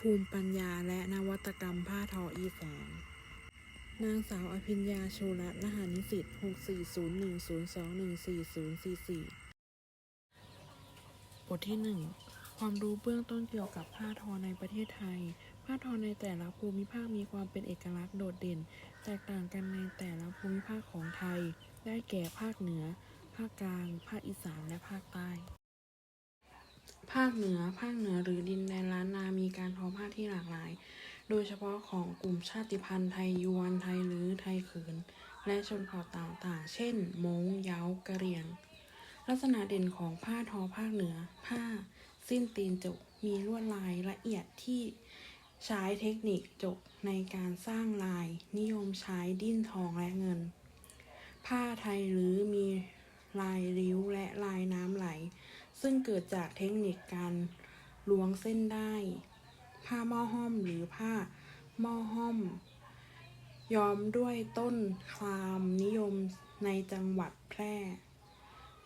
ภูมิปัญญาและนวัตกรรมผ้าทออีแฝงนางสาวอภิญญาชูรัตน์รหัสนิสิต64010214044 บทที่ 1 ความรู้เบื้องต้นเกี่ยวกับผ้าทอในประเทศไทย ผ้าทอในแต่ละภูมิภาคมีความเป็นเอกลักษณ์โดดเด่น แตกต่างกันในแต่ละภูมิภาคของไทย ได้แก่ภาคเหนือ ภาคกลาง ภาคอีสาน และภาคใต้ ภาคเหนือ ภาคเหนือหรือดินแดนล้านนา มีการทอผ้าที่หลากหลาย โดยเฉพาะของกลุ่มชาติพันธุ์ไทยยวน ไทยลือ ไทยเขินและชนเผ่าต่างๆ เช่น มงเย้ากะเหรี่ยง ลักษณะเด่นของผ้าทอภาคเหนือ ผ้า สิ้นตีนจก มีลวดลายละเอียดที่ใช้เทคนิคจกในการสร้างลาย นิยมใช้ดิ้นทองและเงิน ผ้าไทยลื้อมีลายริ้วและลายน้ำไหล ซึ่งเกิดจากเทคนิคการล้วงเส้นได้ ผ้าหม้อห้อมหรือผ้าหม้อห้อม ย้อมด้วยต้นคลามนิยมในจังหวัดแพร่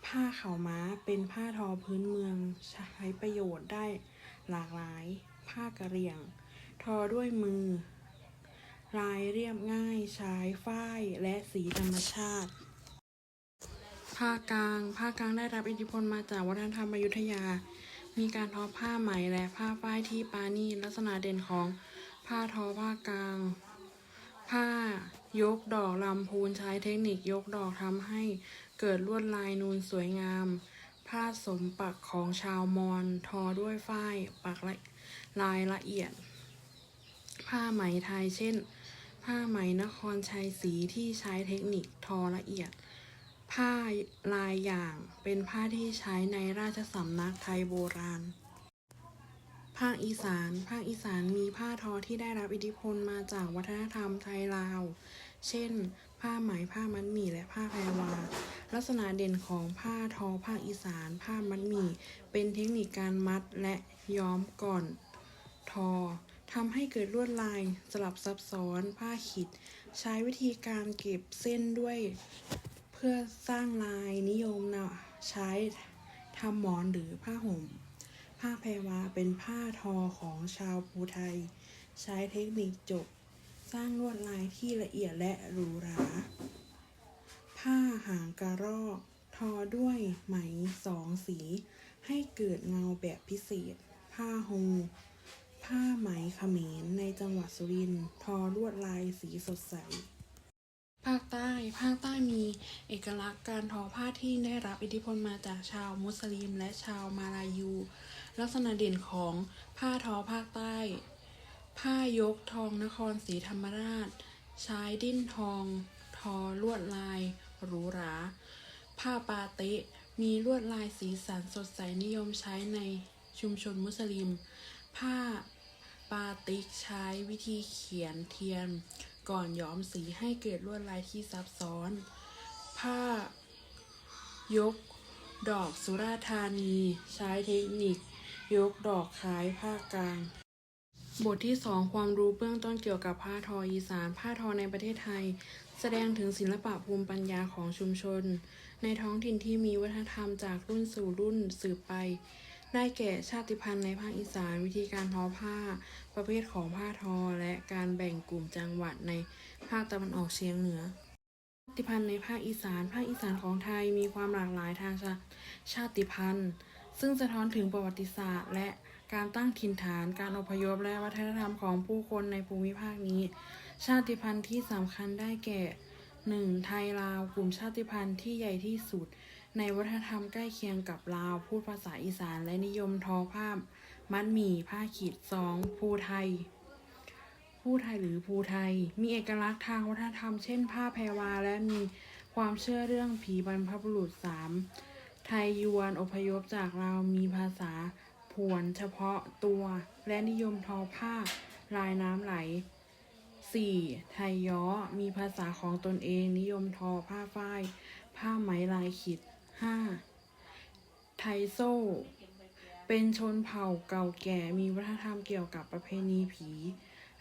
ผ้าเข่าม้าเป็นผ้าทอพื้นเมืองใช้ประโยชน์ได้หลากหลาย ผ้ากระเหรี่ยง ทอด้วยมือ ลายเรียบง่ายใช้ฝ้ายและสีธรรมชาติ ภาคกลาง ภาคกลางได้รับอิทธิพลมาจากวัฒนธรรมอยุธยา มีการทอผ้าไหมและผ้าฝ้ายที่ปาณีลักษณะเด่นของผ้าทอภากลาง ผ้ายกดอกลำพูนใช้เทคนิคยกดอกทำให้เกิดลวดลายนูนสวยงาม ผ้าสมปักของชาวมอญทอด้วยฝ้ายปักละลายละเอียด ผ้าไหมไทยเช่น ผ้าไหมนครชัยศรีที่ใช้เทคนิคทอละเอียด ผ้าลายอย่างเป็นผ้าที่ใช้ในราชสำนักไทยโบราณ ภาคอีสาน ภาคอีสานมีผ้าทอที่ได้รับอิทธิพลมาจากวัฒนธรรมไทยลาว เช่น ผ้าไหม ผ้ามัดหมี่ และผ้าแพรวา ลักษณะเด่นของผ้าทอภาคอีสาน ผ้ามัดหมี่ เป็นเทคนิคการมัดและย้อมก่อน ทอทำให้เกิดลวดลายสลับซับซ้อน ผ้าขิด ใช้วิธีการเก็บเส้นด้วย พื่อสร้างลายนิยมนะใช้ทำหมอนหรือผ้าห่ม ผ้าแพรวาเป็นผ้าทอของชาวภูไทย ใช้เทคนิคจบ สร้างลวดลายที่ละเอียดและหรูหรา ผ้าหางกระรอก ทอด้วยไหมสองสี ให้เกิดเงาแบบพิเศษ ผ้าโฮผ้าไหมเขมรในจังหวัดสุรินทร์ทอลวดลายสีสดใส ภาคใต้ ภาคใต้มีเอกลักษณ์การทอผ้าที่ได้รับอิทธิพลมาจากชาวมุสลิมและชาวมาลายู ลักษณะเด่นของผ้าทอภาคใต้ ผ้ายกทองนครศรีธรรมราช ใช้ดิ้นทอง ทอลวดลายหรูหรา ผ้าปาเตะมีลวดลายสีสันสดใสนิยมใช้ในชุมชนมุสลิม ผ้าปาติกใช้วิธีเขียนเทียน ก่อนย้อมสีให้เกิดลวดลายที่ซับซ้อน ผ้ายกดอกสุราธานี ใช้เทคนิค ยกดอกคล้ายภากลาง บทที่ 2 ความรู้เบื้องต้นเกี่ยวกับผ้าทออีสาน ผ้าทอในประเทศไทย แสดงถึงศิลปะภูมิปัญญาของชุมชน ในท้องถิ่นที่มีวัฒนธรรมจากรุ่นสู่รุ่นสืบไป ได้แก่ชาติพันธุ์ในภาคอีสาน วิธีการทอผ้า ประเภทของผ้าทอและการแบ่งกลุ่มจังหวัดในภาคตะวันออกเฉียงเหนือชาติพันธุ์ในภาคอีสาน ภาคอีสานของไทยมีความหลากหลายทางชาติพันธุ์ ซึ่งสะท้อนถึงประวัติศาสตร์ และการตั้งถิ่นฐาน การอพยพและวัฒนธรรมของผู้คนในภูมิภาคนี้ ชาติพันธุ์ที่สำคัญได้แก่ 1. ไทยลาวกลุ่มชาติพันธุ์ที่ใหญ่ที่สุด ในวัฒนธรรมใกล้เคียงกับลาว พูดภาษาอีสานและนิยมทอผ้า มัดหมี่ผ้าขีด 2. ภูไทยผู้ไทยหรือภูไทย มีเอกลักษณ์ทางวัฒนธรรม เช่น ผ้าแพรวา และมีความเชื่อเรื่องผีบรรพบุรุษ 3. ไทยยวนอพยพจากลามีภาษาผวนเฉพาะตัว และนิยมทอผ้าลายน้ำไหล 4. ไทยย้อมีภาษาของตนเองนิยมทอผ้าฝ้าย ผ้าไหมลายขิด 5. ไทยโซ่ เป็นชนเผ่าเก่าแก่มีวัฒนธรรมเกี่ยวกับประเพณีผี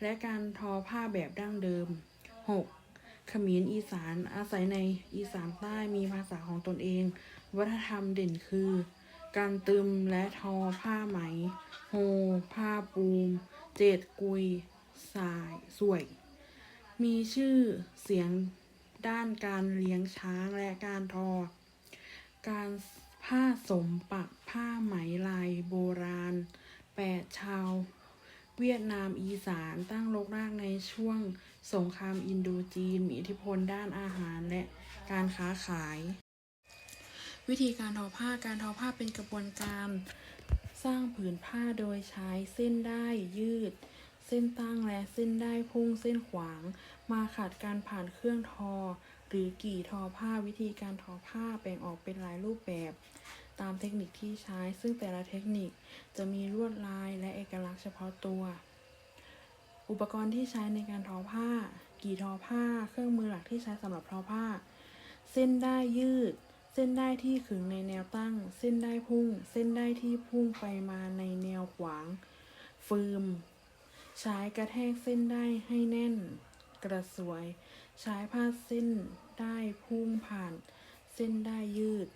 และการทอผ้าแบบดั้งเดิม 6. เขมรอีสานอาศัยในอีสานใต้มีภาษาของตนเอง วัฒนธรรมเด่นคือ การตึมและทอผ้าไหม โฮ ผ้าปูม เจ็ดกุย สายสวย มีชื่อเสียงด้านการเลี้ยงช้างและการทอ การ ผ้าสมปักผ้าไหมลายโบราณแปดชาว เวียดนามอีสานตั้งรกรากในช่วงสงครามอินโดจีน มีอิทธิพลด้านอาหารและการค้าขาย วิธีการทอผ้าการทอผ้าเป็นกระบวนการสร้างผืนผ้าโดยใช้เส้นได้ยืด เส้นตั้งและเส้นได้พุ่งเส้นขวาง มาขัดการผ่านเครื่องทอ หรือกี่ทอผ้าวิธีการทอผ้าแบ่งออกเป็นหลายรูปแบบ ตามเทคนิคที่ใช้ ซึ่งแต่ละเทคนิคจะมีลวดลายและเอกลักษณ์เฉพาะตัว อุปกรณ์ที่ใช้ในการทอผ้า กี่ทอผ้า เครื่องมือหลักที่ใช้สำหรับทอผ้า เส้นได้ยืด เส้นได้ที่ขึงในแนวตั้ง เส้นได้พุ่ง เส้นได้ที่พุ่งไปมาในแนวขวาง ฟืม ใช้กระแทกเส้นได้ให้แน่น กระสวย ใช้ผ้าเส้น ได้พุ่งผ่านเส้นได้ยืด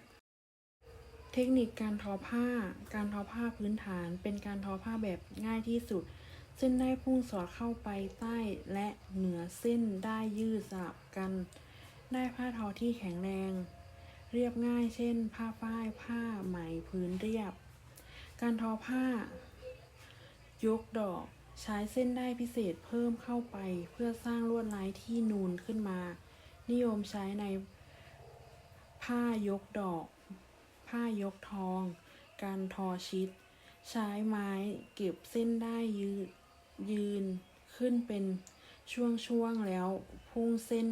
เทคนิคการทอผ้า การทอผ้าพื้นฐาน เป็นการทอผ้าแบบง่ายที่สุด เส้นได้พุ่งสอดเข้าไปใต้และเหนือเส้นได้ยืดสลับกัน ได้ผ้าทอที่แข็งแรง เรียบง่าย เช่น ผ้าฝ้าย ผ้าไหมพื้นเรียบ การทอผ้า ยกดอกใช้เส้นได้พิเศษเพิ่มเข้าไปเพื่อสร้างลวดลายที่นูนขึ้นมา นิยมใช้ในผ้ายกดอก ผ้ายกทอง การทอชิด ใช้ไม้เก็บเส้นได้ยืดยืนขึ้นเป็นช่วงๆแล้วพุ่งเส้น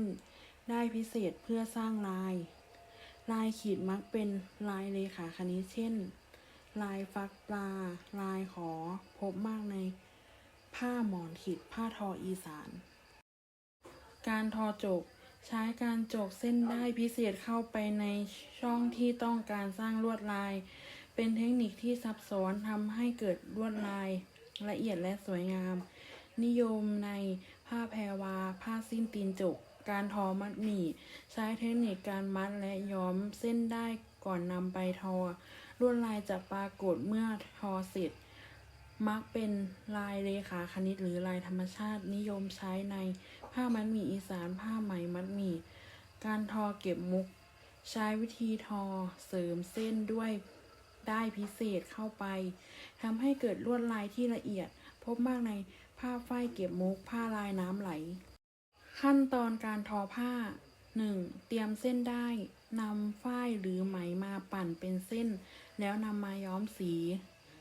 ได้พิเศษเพื่อสร้างลาย ลายขีดมักเป็นลายเลขาคณิตเช่น ลายฟักปลา ลายขอพบมากในผ้าหมอนขีดผ้าทออีสาน การทอจก ใช้การจกเส้นได้พิเศษเข้าไปในช่องที่ต้องการสร้างลวดลาย เป็นเทคนิคที่ซับซ้อนทำให้เกิดลวดลายละเอียดและสวยงาม นิยมในผ้าแพรวา ผ้าสิ้นตีนจก การทอมัดหมี่ ใช้เทคนิคการมัดและย้อมเส้นได้ก่อนนำไปทอ ลวดลายจะปรากฏเมื่อทอเสร็จ มักเป็นลายเลขาคณิตหรือลายธรรมชาตินิยมใช้ใน ผ้ามัดหมี่อีสานผ้าไหมมัดหมี่ การทอเก็บมุก ใช้วิธีทอเสริมเส้นด้วยได้พิเศษเข้าไปทำให้เกิดลวดลายที่ละเอียด พบมากในผ้าฝ้ายเก็บมุกผ้าลายน้ำไหล ขั้นตอนการทอผ้า 1. เตรียมเส้นได้นำฝ้ายหรือไหมมาปั่นเป็นเส้น แล้วนำมาย้อมสี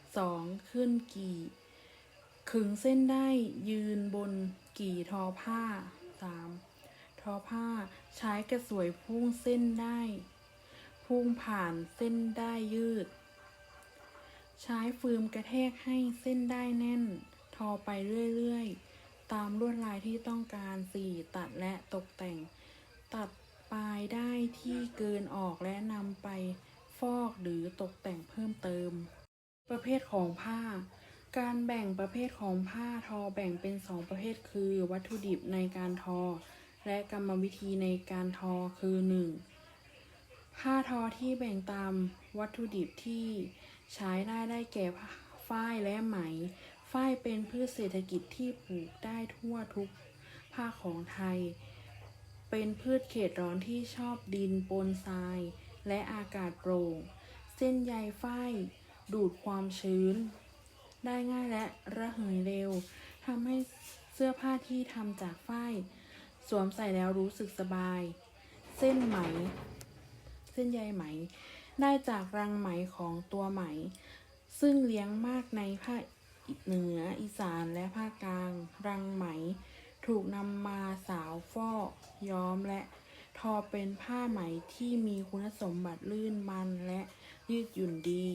2. ขึ้นกี่ขึงเส้นได้ยืนบน กี่ทอผ้า 3. ทอผ้าใช้กระสวยพุ่งเส้นได้ พุ่งผ่านเส้นได้ยืด ใช้ฟืมกระแทกให้เส้นได้แน่น ทอไปเรื่อยๆ ตามลวดลายที่ต้องการ 4. ตัดและตกแต่ง ตัดปลายได้ที่เกินออกและนำไปฟอกหรือตกแต่งเพิ่มเติม ประเภทของผ้า การแบ่งประเภทของผ้าทอแบ่งเป็นสองประเภท คือ วัตถุดิบในการทอ และกรรมวิธีในการทอคือ 1. ผ้าทอที่แบ่งตามวัตถุดิบที่ใช้ได้ได้แก่ฝ้ายและไหม ฝ้ายเป็นพืชเศรษฐกิจที่ปลูกได้ทั่วทุกภาคของไทย เป็นพืชเขตร้อนที่ชอบดินปนทราย และอากาศโปร่ง เส้นใยฝ้ายดูดความชื้น ได้ง่ายและระเหยเร็วทำให้เสื้อผ้าที่ทำจากฝ้าย สวมใส่แล้วรู้สึกสบาย เส้นไหม เส้นใยไหม ได้จากรังไหมของตัวไหม ซึ่งเลี้ยงมากในภาคเหนืออีสานและภาคกลาง รังไหม ถูกนำมาสาวฟอกย้อมและทอเป็นผ้าไหมที่มีคุณสมบัติลื่นมันและยืดหยุ่นดี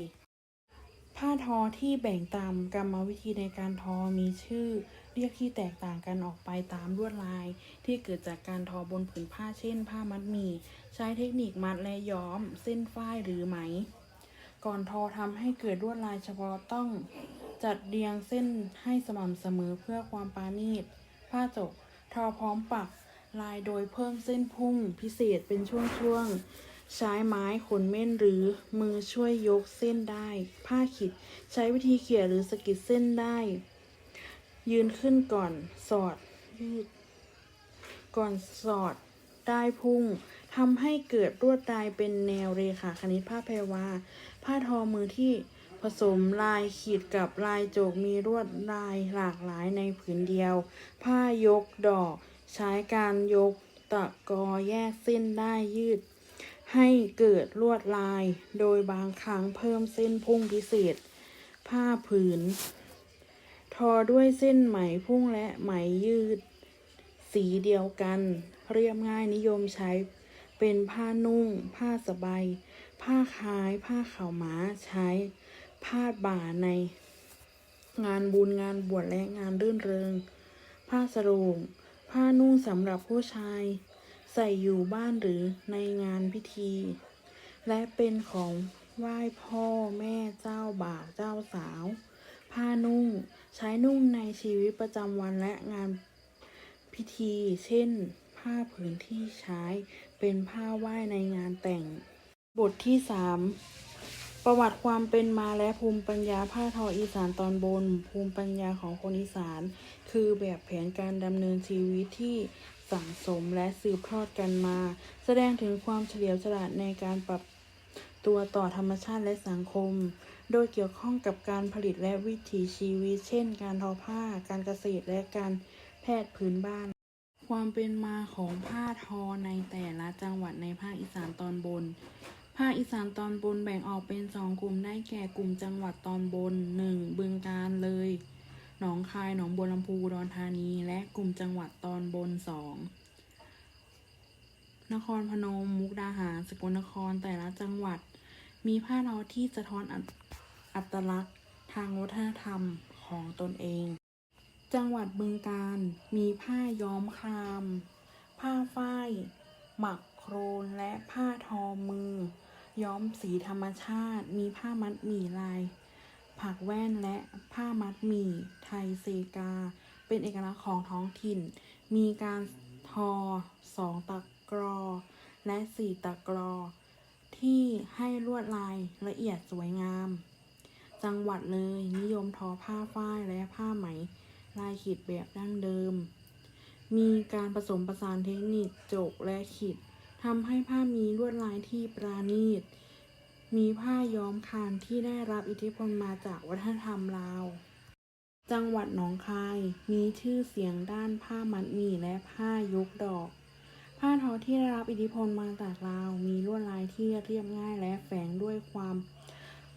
ผ้าทอที่แบ่งตามกรรมวิธีในการทอมีชื่อ เรียกที่แตกต่างกันออกไปตามลวดลาย ที่เกิดจากการทอบนผืนผ้าเช่น ผ้ามัดหมี่ใช้เทคนิคมัดและย้อม เส้นฝ้ายหรือไหม ก่อนทอทำให้เกิดลวดลายเฉพาะต้องจัดเรียงเส้นให้สม่ำเสมอเพื่อความปราณีตผ้าจก ทอพร้อมปักลายโดยเพิ่มเส้นพุ่งพิเศษเป็นช่วงๆ ใช้ไม้ขนเม่นหรือมือช่วยยกเส้นได้ ผ้าขิดใช้วิธีเขี่ยหรือสกิดเส้นได้ ยืนขึ้นก่อนสอดยืด ก่อนสอดได้พุ่งทำให้เกิดลวดลายเป็นแนวเรขาคณิตผ้าแพรวาผ้าทอมือที่ผสมลายขีดกับลายโจกมีลวดลายหลากหลายในผืนเดียว ผ้ายกดอก ใช้การยกตะกอแยกเส้นได้ยืด ให้เกิดลวดลาย โดยบางครั้งเพิ่มเส้นพุ่งพิเศษ ผ้าผืน ทอด้วยเส้นไหมพุ่งและไหมยืด สีเดียวกัน เรียบง่ายนิยมใช้ เป็นผ้านุ่ง ผ้าสบาย ผ้าคล้าย ผ้าขาวม้าใช้พาดบ่าใน งานบุญงานบวชและงานรื่นเริง ผ้าสรงผ้านุ่งสำหรับผู้ชาย ส่อยู่บ้านหรือในงานพิธี และเป็นของไหว้พ่อแม่เจ้าบ่าวเจ้าสาว ผ้านุ่ง ใช้นุ่งในชีวิตประจำวันและงานพิธี เช่น ผ้าผืนที่ใช้เป็นผ้าไหว้ในงานแต่ง บทที่สามประวัติความเป็นมาและภูมิปัญญาผ้าทออีสานตอนบน ภูมิปัญญาของคนอีสาน คือแบบแผนการดำเนินชีวิตที่ สั่งสมและสืบทอดกันมา แสดงถึงความเฉลียวฉลาดในการปรับตัวต่อธรรมชาติและสังคม โดยเกี่ยวข้องกับการผลิตและวิถีชีวิต เช่น การทอผ้า การเกษตรและการแพทย์พื้นบ้าน ความเป็นมาของผ้าทอในแต่ละจังหวัดในภาคอีสานตอนบน ภาคอีสานตอนบนแบ่งออกเป็นสองกลุ่มได้แก่กลุ่มจังหวัดตอนบน 1. บึงกาฬเลย หนองคาย หนองบัวลำพูอุดธานี และกลุ่มจังหวัดตอนบน 2. นครพนม มุกดาหาร สกลนคร แต่ละจังหวัด มีผ้าทอที่สะท้อนอัตอัตลักษณ์ทางวัฒนธรรมของตนเอง จังหวัดบึงกาฬมีผ้าย้อมคราม ผ้าฝ้าย หมักโครน และผ้าทอมือ ย้อมสีธรรมชาติ มีผ้ามัดหมี่ลาย ผักแว่นและผ้ามัดหมี่ไทยเซกา เป็นเอกลักษณ์ของท้องถิ่น มีการทอสองตะกรอ และสี่ตะกรอ ที่ให้ลวดลายละเอียดสวยงาม จังหวัดเลยนิยมทอผ้าฝ้ายและผ้าไหม ลายขีดแบบดั้งเดิม มีการผสมผสานเทคนิคโจกและขีดทำให้ผ้ามีลวดลายที่ปราณีต มีผ้าย้อมคานที่ได้รับอิทธิพลมาจากวัฒนธรรมลาว จังหวัดหนองคายมีชื่อเสียงด้านผ้ามัดหมี่และผ้ายกดอก ผ้าทอที่ได้รับอิทธิพลมาจากลาว มีลวดลายที่เรียบง่ายและแฝงด้วยความ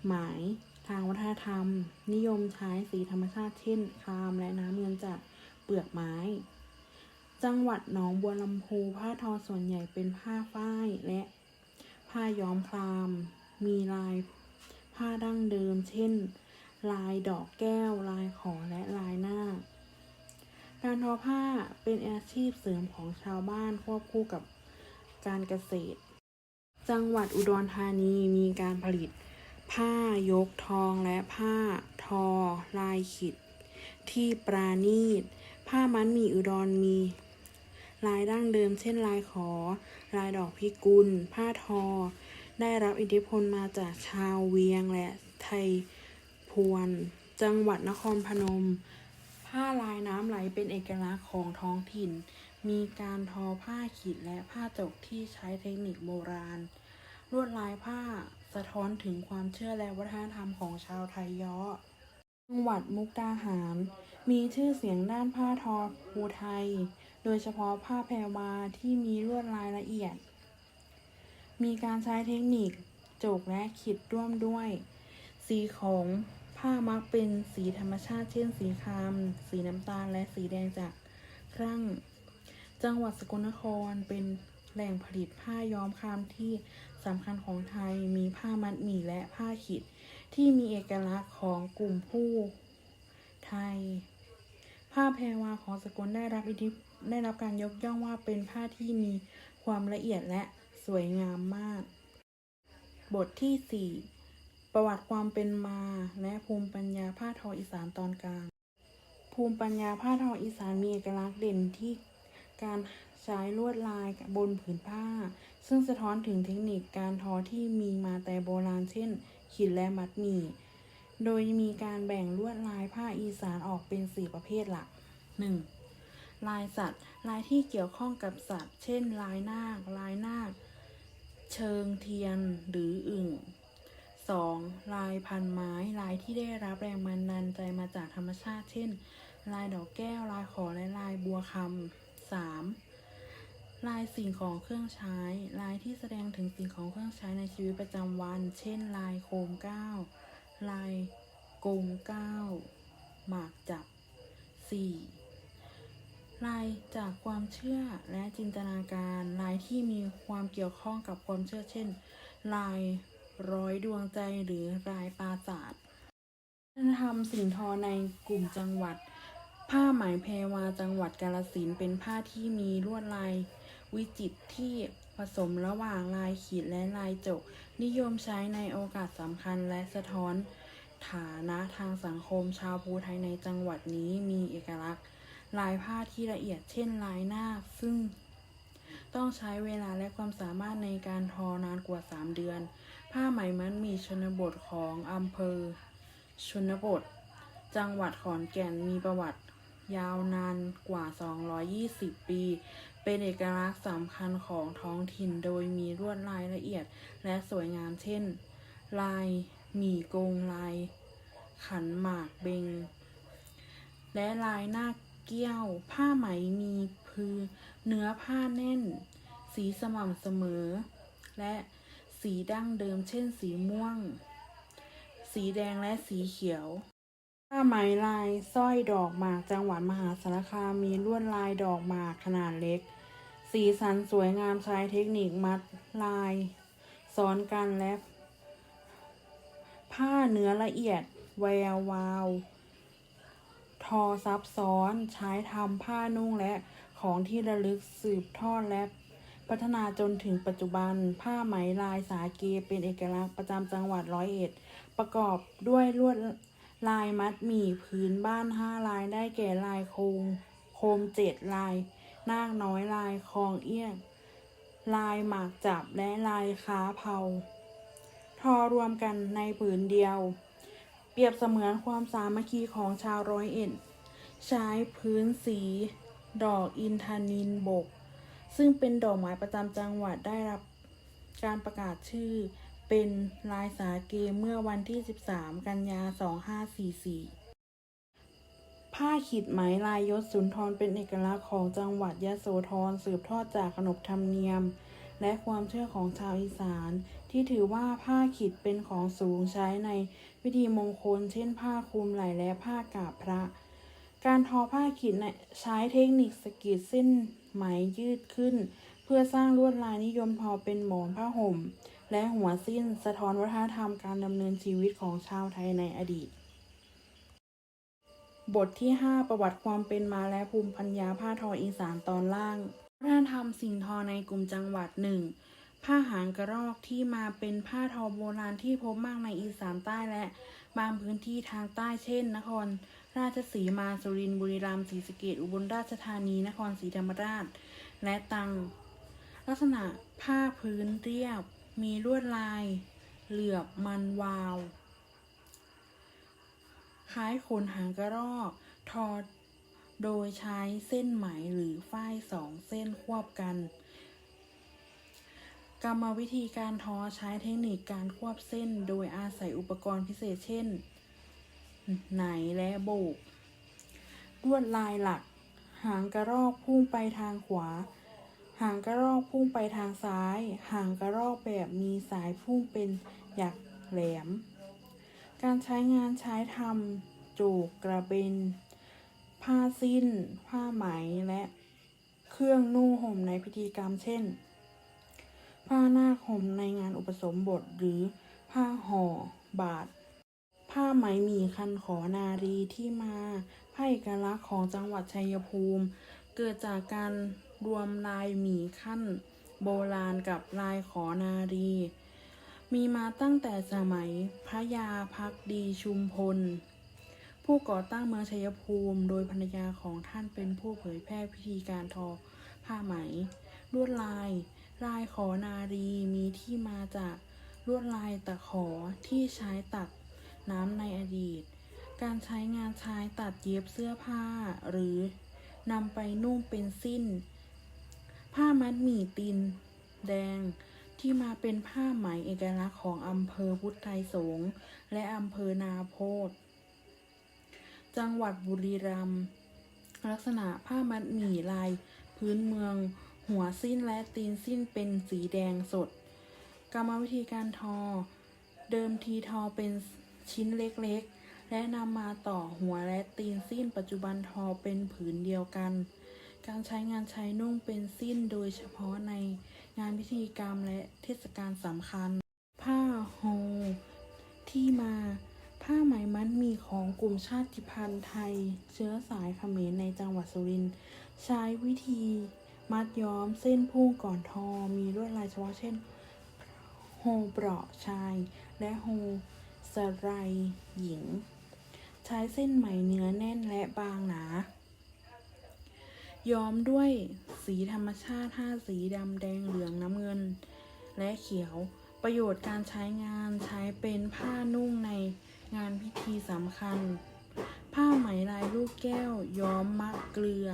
หมายทางวัฒนธรรม นิยมใช้สีธรรมชาติเช่นครามและน้ำเงินจากเปลือกไม้ จังหวัดหนองบัวลำพูผ้าทอส่วนใหญ่เป็นผ้าฝ้ายและผ้าย้อมคราม มีลายผ้าดั้งเดิม เช่น ลายดอกแก้ว ลายขอและลายหน้า การทอผ้าเป็นอาชีพเสริมของชาวบ้านควบคู่กับการเกษตร จังหวัดอุดรธานีมีการผลิต ผ้ายกทองและผ้าทอ ลายขิด ที่ปราณีต ผ้ามัดหมี่อุดรมีลายดั้งเดิมเช่นลายขอ ลายดอกพิกุล ผ้าทอ ได้รับอิทธิพลมาจากชาวเวียงและไทยพวน จังหวัดนครพนม ผ้าลายน้ำไหลเป็นเอกลักษณ์ของท้องถิ่น มีการทอผ้าขีดและผ้าจกที่ใช้เทคนิคโบราณ ลวดลายผ้าสะท้อนถึงความเชื่อและวัฒนธรรมของชาวไทยย้อจังหวัดมุกดาหาร มีชื่อเสียงด้านผ้าทอภูไทย โดยเฉพาะผ้าแพรวาที่มีลวดลายละเอียด มีการใช้เทคนิคโจกและขีดร่วมด้วย สีของผ้ามักเป็นสีธรรมชาติเช่น สีครามสีน้ำตาลและสีแดงจากครั่ง จังหวัดสกลนครเป็นแหล่งผลิตผ้าย้อมครามที่สำคัญของไทยมีผ้ามัดหมี่และผ้าขีดที่มีเอกลักษณ์ของกลุ่มผู้ไทย ผ้าแพรวาของสกลได้รับอิทธิได้รับการยกย่องว่าเป็นผ้าที่มีความละเอียดและ สวยงามมาก บทที่ 4 ประวัติความเป็นมาและภูมิปัญญาผ้าทออีสานตอนกลาง ภูมิปัญญาผ้าทออีสานมีเอกลักษณ์เด่นที่การใช้ลวดลายบนผืนผ้า ซึ่งสะท้อนถึงเทคนิคการทอที่มีมาแต่โบราณเช่นขีดและมัดหมี่ โดยมีการแบ่งลวดลายภาอีสานออกเป็น 4 ประเภทหลัก 1. ลายสัตว์ ลายที่เกี่ยวข้องกับสัตว์ เช่น ลายนาค ลายนาค เชิงเทียนหรืออึ่ง 2. ลายพันไม้ลายที่ได้รับแรงบันดาลใจมาจากธรรมชาติ เช่น ลายดอกแก้ว ลายขอและลายบัวคำ 3. ลายสิ่งของเครื่องใช้ ลายที่แสดงถึงสิ่งของเครื่องใช้ในชีวิตประจำวัน เช่น ลายโคมเก้าลายกงเก้าหมากจับ 4. ลายจากความเชื่อและจินตนาการลายที่มีความเกี่ยวข้องกับความเชื่อเช่น ลายร้อยดวงใจหรือลายปราสาทวัฒนธรรมสิ่งทอในกลุ่มจังหวัด ผ้าไหมแพรวาจังหวัดกาฬสินเป็นผ้าที่มีลวดลายวิจิตรที่ผสมระหว่างลายขีดและลายจก นิยมใช้ในโอกาสสำคัญและสะท้อน ฐานะทางสังคมชาวภูไทยในจังหวัดนี้มีเอกลักษณ์ ลายผ้าที่ละเอียดเช่นลายหน้า ซึ่ง ต้องใช้เวลาและความสามารถในการทอนานกว่า 3 เดือน ผ้าไหมมัดหมีชนบทของอำเภอ ชนบท จังหวัดขอนแก่นมีประวัติยาวนานกว่า 220 ปี เป็นเอกลักษณ์สำคัญของท้องถิ่นโดยมีลวดลายละเอียดและสวยงามเช่น ลายหมี่โกงลาย ขันหมากเบง และลายหน้า เกี้ยว ผ้าไหมมีพือเนื้อผ้าแน่น สีสม่ำเสมอ และสีดั้งเดิมเช่นสีม่วง สีแดงและสีเขียว ผ้าไหมลายสร้อยดอกหมากจังหวัดมหาสารคามมีลวดลายดอกหมากขนาดเล็ก สีสันสวยงามใช้เทคนิคมัดลายซ้อนกันและ ผ้าเนื้อละเอียด แวววาวท อซับซ้อนใช้ทำผ้านุ่งและของที่ระลึกสืบทอดและพัฒนาจนถึงปัจจุบัน ผ้าไหมลายสาเกเป็นเอกลักษณ์ประจำจังหวัดร้อยเอ็ด ประกอบด้วยลวดลายมัดหมี่พื้นบ้านห้าลายได้แก่ลายโคงโคมเจ็ดลาย นาคน้อยลายคลองเอี้ยง ลายหมากจับและลายค้าเผา ทอรวมกันในผืนเดียว เปรียบเสมือนความสามัคคีของชาวร้อยเอ็ดใช้พื้นสี ดอกอินทนินบก ซึ่งเป็นดอกไม้ประจำจังหวัดได้รับการประกาศชื่อเป็นลายสาเกเมื่อวันที่ 13 กันยา 2544 ผ้าขีดไหมลายยศสุนทรเป็นเอกลักษณ์ของจังหวัดยะโสธรสืบทอดจากขนบธรรมเนียม และความเชื่อของชาวอีสาน ที่ถือว่าผ้าขีดเป็นของสูงใช้ใน พิธีมงคล เช่นผ้าคลุมไหล่และผ้ากาบพระ การทอผ้าขีดใช้เทคนิคสกีดเส้นไหมยืดขึ้น เพื่อสร้างลวดลายนิยมทอเป็นหมอนผ้าห่ม และหัวสิ้นสะท้อนวัฒนธรรมการดำเนินชีวิตของชาวไทยในอดีต บทที่ 5 ประวัติความเป็นมาและภูมิปัญญาผ้าทออีสานตอนล่างวัฒนธรรมสิ่งทอในกลุ่มจังหวัดหนึ่ง ผ้าหางกระรอกที่มาเป็นผ้าทอโบราณที่พบมากในอีสานใต้และบางพื้นที่ทางใต้เช่น นคร ราชสีมาสุรินทร์บุรีรัมย์ศรีสะเกษอุบลราชธานี นครศรีธรรมราช และตัง ลักษณะผ้าพื้นเรียบ มีลวดลาย เหลือบมันวาว คล้ายขนหางกระรอก ทอ โดยใช้เส้นไหมหรือฝ้ายสองเส้นควบกัน กรรมวิธีการทอใช้เทคนิคการควบเส้น โดยอาศัยอุปกรณ์พิเศษเช่น ไหนและโบกลวดลายหลัก หางกระรอกพุ่งไปทางขวา หางกระรอกพุ่งไปทางซ้าย หางกระรอกแบบมีสายพุ่งเป็นหยักแหลม การใช้งานใช้ทำจูกกระเบน ผ้าสิ้น ผ้าไหมและเครื่องนุ่งห่มในพิธีกรรมเช่น ผ้าหน้าคมในงานอุปสมบทหรือผ้าห่อบาท ผ้าไหมหมี่คันขอนารีที่มาผ้าเอกลักษณ์ของจังหวัดชัยภูมิ เกิดจากการรวมลายหมี่ขั้น โบราณกับลายขอนารี มีมาตั้งแต่สมัยพระยาพักดีชุมพล ผู้ก่อตั้งเมืองชัยภูมิ โดยภรรยาของท่านเป็นผู้เผยแพร่พิธีการทอผ้าไหมลวดลาย ลายขอนารีมีที่มาจากลวดลายตะขอที่ใช้ตัดน้ำในอดีต การใช้งานใช้ตัดเย็บเสื้อผ้า หรือนำไปนุ่งเป็นสิ้น ผ้ามัดหมี่ตีนแดงที่มาเป็นผ้าไหมเอกลักษณ์ของอำเภอพุทธไทยสงฆ์และอำเภอนาโพธจังหวัดบุรีรัมย์ลักษณะผ้ามัดหมี่ลายพื้นเมือง หัวสิ้นและตีนสิ้นเป็นสีแดงสด กรรมวิธีการทอ เดิมทีทอเป็นชิ้นเล็กๆ และนำมาต่อหัวและตีนสิ้นปัจจุบันทอเป็นผืนเดียวกัน การใช้งานใช้นุ่งเป็นสิ้นโดยเฉพาะในงานพิธีกรรมและเทศกาลสำคัญ ผ้าโฮที่มาผ้าไหมมัดมีของกลุ่มชาติพันธุ์ไทย เชื้อสายเขมรในจังหวัดสุรินทร์ใช้วิธี มัดย้อมเส้นพุ่งก่อนทอ มีลวดลายเฉพาะเช่น โฮเปราะชาย และโฮสไรหญิง ใช้เส้นไหมเนื้อแน่นและบางหนา ย้อมด้วยสีธรรมชาติห้าสีดำแดงเหลืองน้ำเงิน และเขียว ประโยชน์การใช้งานใช้เป็นผ้านุ่งในงานพิธีสำคัญ ผ้าไหมลายลูกแก้ว ย้อมมะเกลือ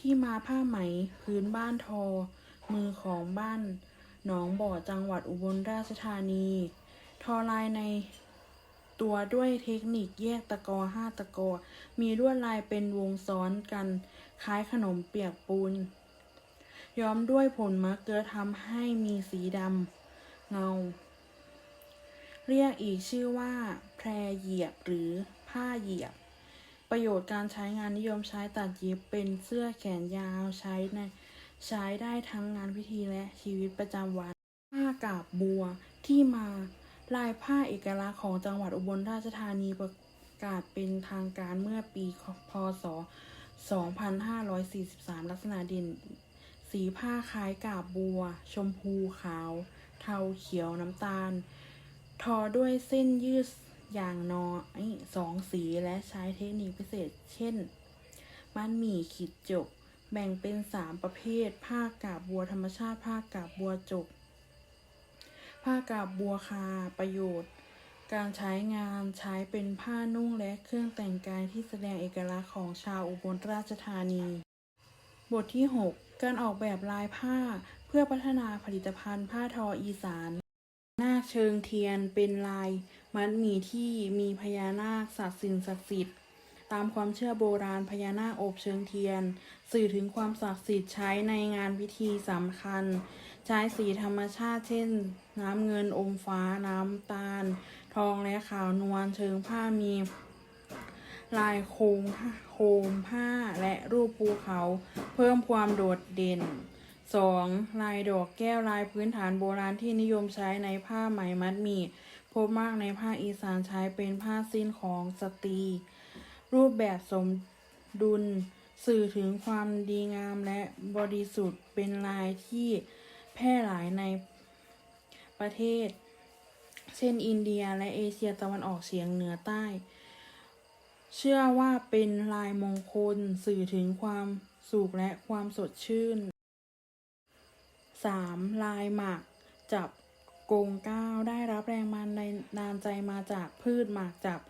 ที่มาผ้าไหมพื้นบ้านทอ มือของบ้านหนองบ่อจังหวัดอุบลราชธานี ทอลายในตัวด้วยเทคนิคแยกตะกอห้าตะกอ มีลวดลายเป็นวงซ้อนกัน คล้ายขนมเปียกปูน ย้อมด้วยผลมะเกลือทำให้มีสีดำเงา เรียกอีกชื่อว่า แพรเหยียบหรือผ้าเหยียบ ประโยชน์การใช้งานนิยมใช้ตัดเย็บเป็นเสื้อแขนยาวใช้ในใช้ได้ทั้งงานพิธีและชีวิตประจำวัน ผ้ากาบบัวที่มาลายผ้าเอกลักษณ์ของจังหวัดอุบลราชธานีประกาศเป็นทางการเมื่อปีพศ 2543 ลักษณะเด่น สีผ้าคล้ายกาบบัว ชมพูขาว เทาเขียวน้ำตาล ทอด้วยเส้นยืด อย่างน้อยสองสีและใช้เทคนิคพิเศษ เช่นมัดหมี่ขีดจก แบ่งเป็นสามประเภท ผ้ากาบบัวธรรมชาติ ผ้ากาบบัวจก ผ้ากาบบัวคาประโยชน์ การใช้งานใช้เป็นผ้านุ่งและเครื่องแต่งกายที่แสดงเอกลักษณ์ของชาวอุบลราชธานี บทที่ 6 การออกแบบลายผ้าเพื่อพัฒนาผลิตภัณฑ์ผ้าทออีสาน หน้าเชิงเทียนเป็นลาย มัดหมี่ที่มีพญานาคศักดิ์สิทธิ์ศักดิ์สิทธิ์ตามความเชื่อโบราณพญานาคโอบเชิงเทียน สื่อถึงความศักดิ์สิทธิ์ใช้ในงานพิธีสำคัญ ใช้สีธรรมชาติเช่น น้ำเงินอมฟ้าน้ำตาล ทองและขาวนวลเชิงผ้ามี ลายโครงโคมผ้าและรูปภูเขา เพิ่มความโดดเด่น 2. ลายดอกแก้วลายพื้นฐานโบราณที่นิยมใช้ในผ้าไหมมัดหมี่ พบมากในภาคอีสานใช้เป็นผ้าสิ้นของสตรี รูปแบบสมดุลสื่อถึงความดีงามและบริสุทธิ์เป็นลายที่แพร่หลายในประเทศ เช่นอินเดียและเอเชียตะวันออกเฉียงเหนือใต้ เชื่อว่าเป็นลายมงคลสื่อถึงความสุขและความสดชื่น 3. ลายหมากจับ กงก้าวได้รับแรงบันดาลใจมาจากพืชหมากจับ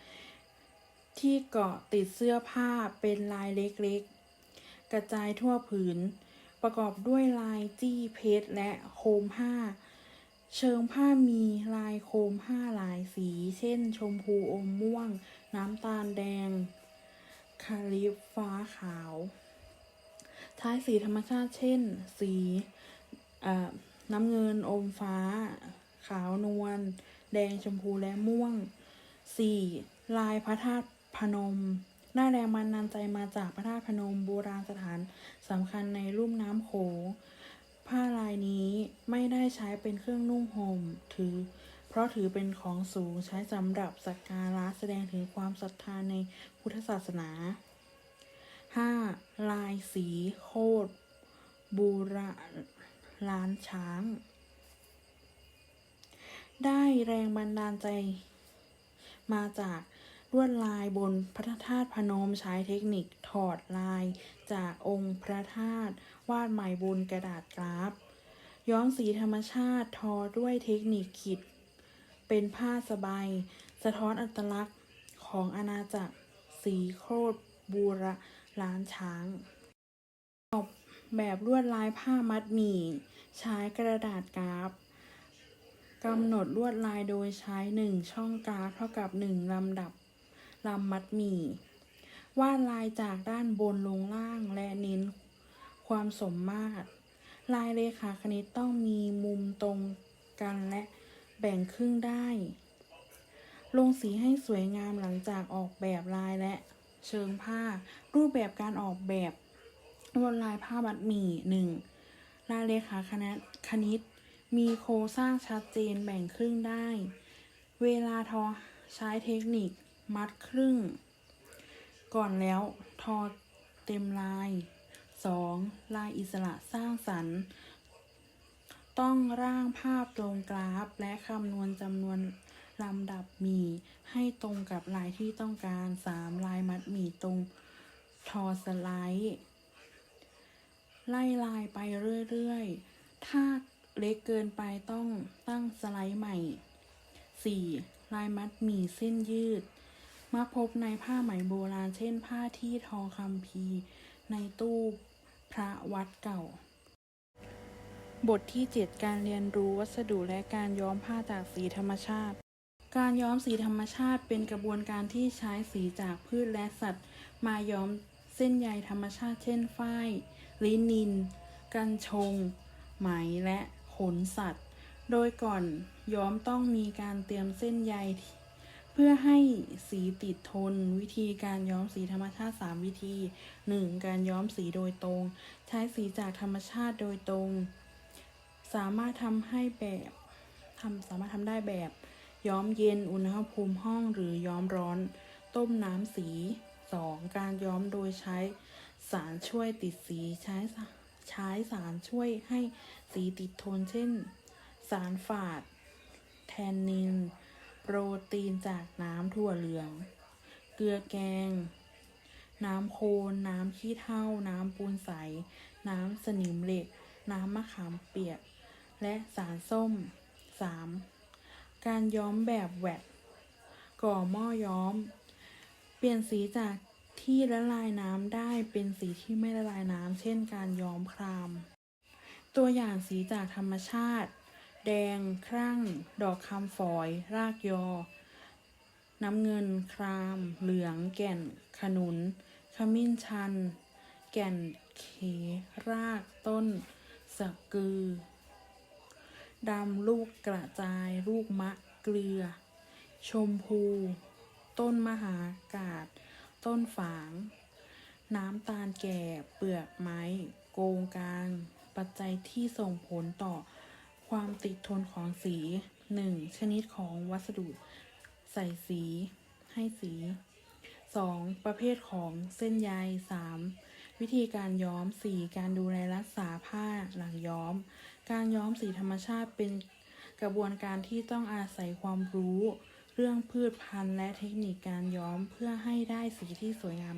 ที่เกาะติดเสื้อผ้าเป็นลายเล็กๆ กระจายทั่วผืน ประกอบด้วยลายจี้เพชรและโคมผ้า เชิงผ้ามีลายโคมผ้าหลายสี เช่น ชมพูอมม่วง น้ำตาลแดง คาลิฟฟ้าขาวใช้สีธรรมชาติเช่น สีน้ำเงินอมฟ้า ขาวนวล แดงชมพูและม่วง 4. ลายพระธาตุพนมได้แรงบันดาลใจมาจากพระธาตุพนมโบราณสถานสำคัญในลุ่มน้ำโขงผ้าลายนี้ไม่ได้ใช้เป็นเครื่องนุ่งห่มถือ เพราะถือเป็นของสูงใช้สำหรับสักการะแสดงถึงความศรัทธาในพุทธศาสนา 5. ลายสีโคดบูราล้านช้าง ได้แรงบันดาลใจ มาจากลวดลายบนพระธาตุพนมใช้เทคนิคถอดลายจากองค์พระธาตุวาดใหม่บนกระดาษกราฟ ย้อมสีธรรมชาติทอด้วยเทคนิคขีดเป็นผ้าสบาย สะท้อนอัตลักษณ์ของอาณาจักรสีโคตรบูระล้านช้างออกแบบลวดลายผ้ามัดหมี่ ใช้กระดาษกราฟ กำหนดลวดลายโดยใช้หนึ่งช่องกราฟเท่ากับหนึ่งลำดับลำมัดหมี่ วาดลายจากด้านบนลงล่างและเน้นความสมมาตร ลายเลขาคณิตต้องมีมุมตรงกันและแบ่งครึ่งได้ ลงสีให้สวยงามหลังจากออกแบบลายและเชิงผ้า รูปแบบการออกแบบลวดลายผ้าบัดหมี่หนึ่งลายเลขาคณะคณิต มีโครงสร้างชัดเจนแบ่งครึ่งได้ เวลาทอใช้เทคนิคมัดครึ่ง ก่อนแล้วทอเต็มลาย 2. ลายอิสระสร้างสรรค์ ต้องร่างภาพตรงกราฟ และคำนวณจำนวนลำดับหมี่ให้ตรงกับลายที่ต้องการ 3. ลายมัดหมี่ตรงทอสไลด์ ไล่ลายไปเรื่อย ๆ ถ้า เล็กเกินไปต้องตั้งสไลด์ใหม่ 4. ลายมัดหมี่เส้นยืด มักพบในผ้าไหมโบราณเช่นผ้าที่ทอคำพีในตู้พระวัดเก่า บทที่ 7 การเรียนรู้วัสดุและการย้อมผ้าจากสีธรรมชาติ การย้อมสีธรรมชาติเป็นกระบวนการที่ใช้สีจากพืชและสัตว์ มาย้อมเส้นใยธรรมชาติเช่นฝ้าย ลินิน กันชง ไหมและ นสัตว์ โดยก่อนย้อมต้องมีการเตรียมเส้นใย เพื่อให้สีติดทน วิธีการย้อมสีธรรมชาติ 3 วิธี 1. การย้อมสีโดยตรง ใช้สีจากธรรมชาติโดยตรง สามารถทำให้แบบทำสามารถทำได้แบบย้อมเย็นอุณหภูมิห้องหรือย้อมร้อน ต้มน้ำสี 2. การย้อมโดยใช้สารช่วยติดสีใช้ใช้สารช่วยให้ สีติดทนเช่น สารฝาด แทนนิน โปรตีนจากน้ำถั่วเหลือง เกลือแกง น้ำโคลนน้ำขี้เถ้า น้ำปูนใส น้ำสนิมเหล็ก น้ำมะขามเปียก และสารส้ม 3. การย้อมแบบแวดก่อหม้อย้อม เปลี่ยนสีจากที่ละลายน้ำได้เป็นสีที่ไม่ละลายน้ำเช่นการย้อมคราม ตัวอย่างสีจากธรรมชาติ แดง ครั่ง ดอกคำฝอย รากยอ น้ำเงิน คราม เหลือง แก่น ขนุน ขมิ้นชัน แก่นเขราก ต้น สะกือ ดำ ลูกกระจาย ลูกมะ เกลือ ชมพู ต้นมหากาศ ต้นฝาง น้ำตาลแก่ เปลือกไม้ โกงกลาง ปัจจัยที่ส่งผลต่อความติดทนของสี 1. ชนิดของวัสดุ ใส่สีให้สี 2. ประเภทของเส้นใย 3. วิธีการย้อม 4. การดูแลรักษาผ้าหลังย้อม การย้อมสีธรรมชาติเป็นกระบวนการที่ต้องอาศัยความรู้ เรื่องพืชพันธุ์และเทคนิคการย้อมเพื่อให้ได้สีที่สวยงาม